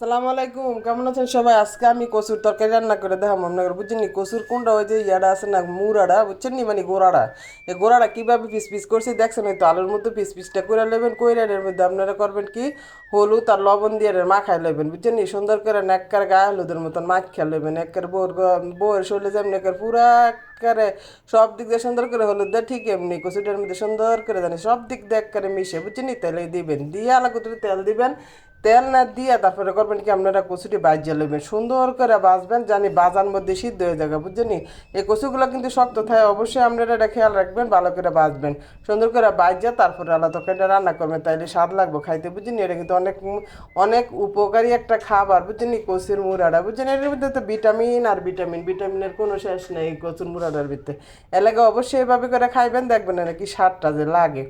আসসালামু আলাইকুম, কেমন আছেন সবাই? আজকে আমি কচুর তরকারি রান্না করে দেখাম আপনাকে বুঝছেন নি, কচুর কোনটা ওই যে ইয়াটা আছে না মুরাটা বুঝছেন নি মানে গোড়াটা এই গোড়াটা কীভাবে পিস পিস করছি দেখছেন, ওই তো আলুর মতো পিস পিসটা করে নেবেন, কইরা মধ্যে আপনারা করবেন কি, হলুদ আর লবণ দিয়ে মাখাই নেবেন, বুঝছেন নি? সুন্দর করে নেককার গায়ে হলুদের মতন মাখিয়ে নেবেন একের বউর গ- বউয়ের শরীরে যেমন একের পুরা করে সব দিক দিয়ে সুন্দর করে হলুদ দেয়, ঠিক এমনি কচুটার মধ্যে সুন্দর করে জানি সব দিক দিয়ে করে মিশে, বুঝছেন নি? তেলে দিবেন, দিয়ে আলাদা করে তেল দিবেন তেল না দিয়ে তারপরে করবেন কি, আপনারা কচুটি বাজিয়ে নেবেন সুন্দর করে বাজবেন জানি বাজার মধ্যে সিদ্ধ হয়ে যাবে, বুঝছেন এই কচুগুলো কিন্তু শক্ত থাকে, অবশ্যই আপনারা এটা খেয়াল রাখবেন, ভালো করে বাজবেন সুন্দর করে বাজিয়ে তারপরে আলাদা তরকারিটা রান্না করবেন, তাইলে স্বাদ লাগবে খাইতে, বুঝছেন এটা কিন্তু অনেক অনেক উপকারী একটা খাবার, বুঝছেন কচুর মুড়াটা, বুঝছেন এর মধ্যে তো ভিটামিন আর ভিটামিন, ভিটামিনের কোনো শেষ নেই কচুর মুড়াটার ভিতরে এলাকা অবশ্যই এভাবে করে খাইবেন, দেখবেন না কি স্বাদটা যে লাগে।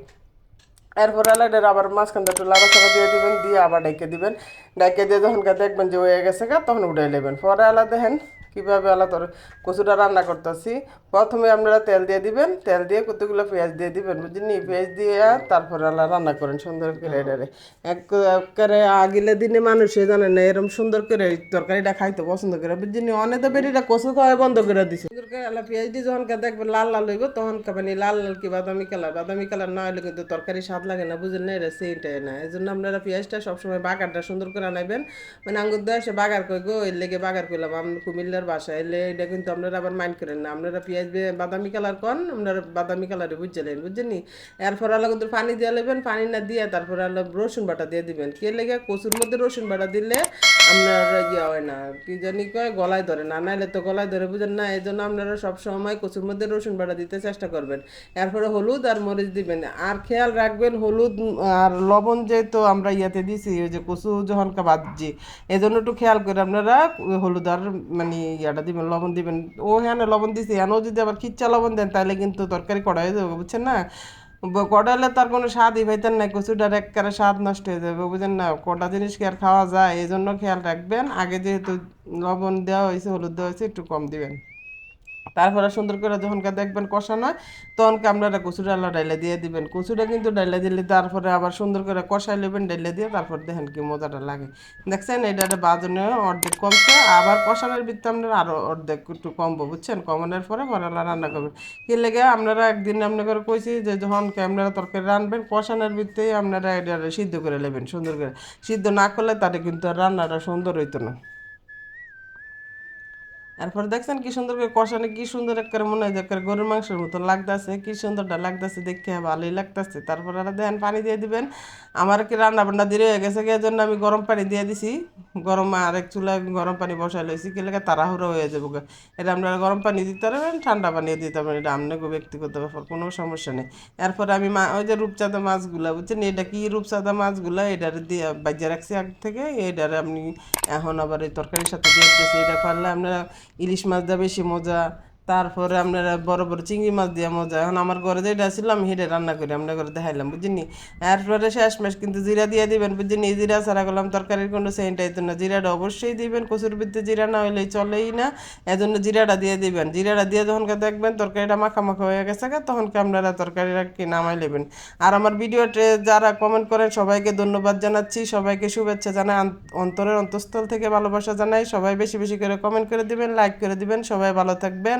এরপর আলাদা আবার মাঝখানটা একটু লাড়াচাড়া দিয়ে দিবেন, দিয়ে আবার ডেকে দিবেন। ডেকে দিয়ে যখন দেখবেন যে হয়ে গেছে গা, তখন উঠে নেবেন। পরে আলাদা দেখেন কীভাবে আলাদা কচুটা রান্না করতেছি। প্রথমে আপনারা তেল দিয়ে দিবেন, তেল দিয়ে কতগুলো পেঁয়াজ দিয়ে দিবেন বুঝলি পেঁয়াজ দিয়ে তারপরে আলাদা রান্না করেন সুন্দর করে এটারে। একবারে আগিলে দিনে মানুষে জানে না এরকম সুন্দর করে তরকারিটা খাইতে পছন্দ করে। বুঝলি অনেক তো বেরিটা কচু খাওয়া বন্ধ করে দিছে। সুন্দর করে আলা পেঁয়াজ দিয়ে যখন কা দেখবেন লাল লাল হইব, তখন খাবেন লাল লাল কি বাদামি কালার। বাদামি কালার না হলে কিন্তু তরকারি স্বাদ লাগে না বুঝলেন না এটা সেইটাই না। এই জন্য আপনারা পেঁয়াজটা সবসময় বাগারটা সুন্দর করে আনাইবেন। মানে আঙ্গুর দেওয়া সে বাগার কই গো এর লেগে বাগার করলাম কুমিল্লার বাসা, এলে এটা কিন্তু আপনারা আবার মাইন্ড করেন না। আপনারা পেঁয়াজ দিয়ে বাদামি কালার কন? আপনারা বাদামি কালারে বুঝছিলেন বুঝছেন এরপর আলো কিন্তু পানি দিয়ে নেবেন পানি না দিয়ে তারপর আলো রসুন বাটা দিয়ে দিবেন। কে লেগে? কচুর মধ্যে রসুন বাটা দিলে আপনার ইয়ে হয় না, কি জানি কয়, গলায় ধরে না, নাইলে তো গলায় ধরে বুঝেন না এই জন্য আপনারা সবসময় কচুর মধ্যে রসুন বাটা দিতে চেষ্টা করবেন। এরপরে হলুদ আর মরিচ দিবেন। আর খেয়াল রাখবেন, হলুদ আর লবণ যেহেতু আমরা ইয়াতে দিছি, ওই যে কচু যখন বাজছি এই জন্য একটু খেয়াল করে আপনারা হলুদ আর মানে ইয়াটা দিবেন, লবণ দিবেন। ও হ্যাঁ লবণ দিছি, এনও যদি আবার খিচ্চা লবণ দেন, তাহলে কিন্তু তরকারি কড়া হয়ে যাবে, বুঝছেন না? কড়াইলে তার কোনো স্বাদই পাইতেন না, কচুটার একবারে স্বাদ নষ্ট হয়ে যাবে, বুঝেন না? কটা জিনিস কি আর খাওয়া যায়? এই জন্য খেয়াল রাখবেন, আগে যেহেতু লবণ দেওয়া হয়েছে, হলুদ দেওয়া হয়েছে, একটু কম দিবেন। তারপরে সুন্দর করে যখন কা দেখবেন কষা নয় তখন কা আপনারা কচু ডালা ডাইলে দিয়ে দিবেন। কচুটা কিন্তু ডাইলে দিলে তারপরে আবার সুন্দর করে কষাই নেবেন ডাইলে দিয়ে তারপর দেখেন কি মজাটা লাগে। দেখছেন, এটা বাজনে অর্ধেক কমছে, আবার কষানোর ভিত্তি আপনারা আরও অর্ধেক একটু কমবো, বুঝছেন? কমানোর পরে মরালা রান্না করবেন। কি লেগে আপনারা একদিন আপনাদের কইছি যে যখন আপনারা তরকারি রানবেন, কষানোর ভিত্তেই আপনারা এটা সিদ্ধ করে নেবেন, সুন্দর করে। সিদ্ধ না করলে তাতে কিন্তু রান্নাটা সুন্দর হইতো না। এরপর দেখছেন কি সুন্দর করে কষানে কি সুন্দর একটা মনে হয় যে গরুর মাংসের মতো লাগতেছে, কি সুন্দরটা লাগতেছে দেখতে ভালোই লাগতেছে। তারপর আর দেখেন পানি দিয়ে দিবেন। আমার কি রান্না বান্না দিয়ে হয়ে গেছে এই জন্য আমি গরম পানি দিয়ে দিছি। গরম আর এক চুলা গরম পানি বসাই লইছি, কি লেগে তাড়াহুড়ো হয়ে যাব। এটা আপনারা গরম পানি দিতে পারবেন, ঠান্ডা পানিও দিতে পারবেন, এটা আপনাকে ব্যক্তিগত ব্যাপার, কোনো সমস্যা নেই। এরপরে আমি মা ওই যে রূপচাঁদা মাছগুলা, বুঝছেন? এটা কি রূপচাঁদা মাছগুলা? এটার দিয়ে বাজিয়ে রাখছি আগ থেকে, এটার আপনি এখন আবার এই তরকারির সাথে দিয়ে দিতেছি। এটা পারলে আপনারা ইলিশ মাছটা বেশি মজা। তারপরে আপনারা বড় বড় চিংড়ি মাছ দিয়ে মজা। এখন আমার ঘরে যেটা ছিল, আমি হেঁটে রান্না করি আপনার ঘরে দেখাইলাম বুঝিনি এরপরে শেষ মাস কিন্তু জিরা দিয়ে দিবেন বুঝিনি এই জিরা ছাড়া করলাম তরকারির কোনো সেন্টাই তো না। জিরাটা অবশ্যই দিবেন, কচুর ভিত্তি জিরা না হলে চলেই না। এজন্য জিরাটা দিয়ে দিবেন। জিরাটা দিয়ে যখন দেখবেন, তরকারিটা মাখা মাখা হয়ে গেছে তখন আপনারা তরকারিটা কি নামাই নেবেন। আর আমার ভিডিওতে যারা কমেন্ট করেন, সবাইকে ধন্যবাদ জানাচ্ছি। সবাইকে শুভেচ্ছা জানাই অন্তরের অন্তঃস্থল থেকে ভালোবাসা জানাই। সবাই বেশি বেশি করে কমেন্ট করে দিবেন লাইক করে দিবেন। সবাই ভালো থাকবেন।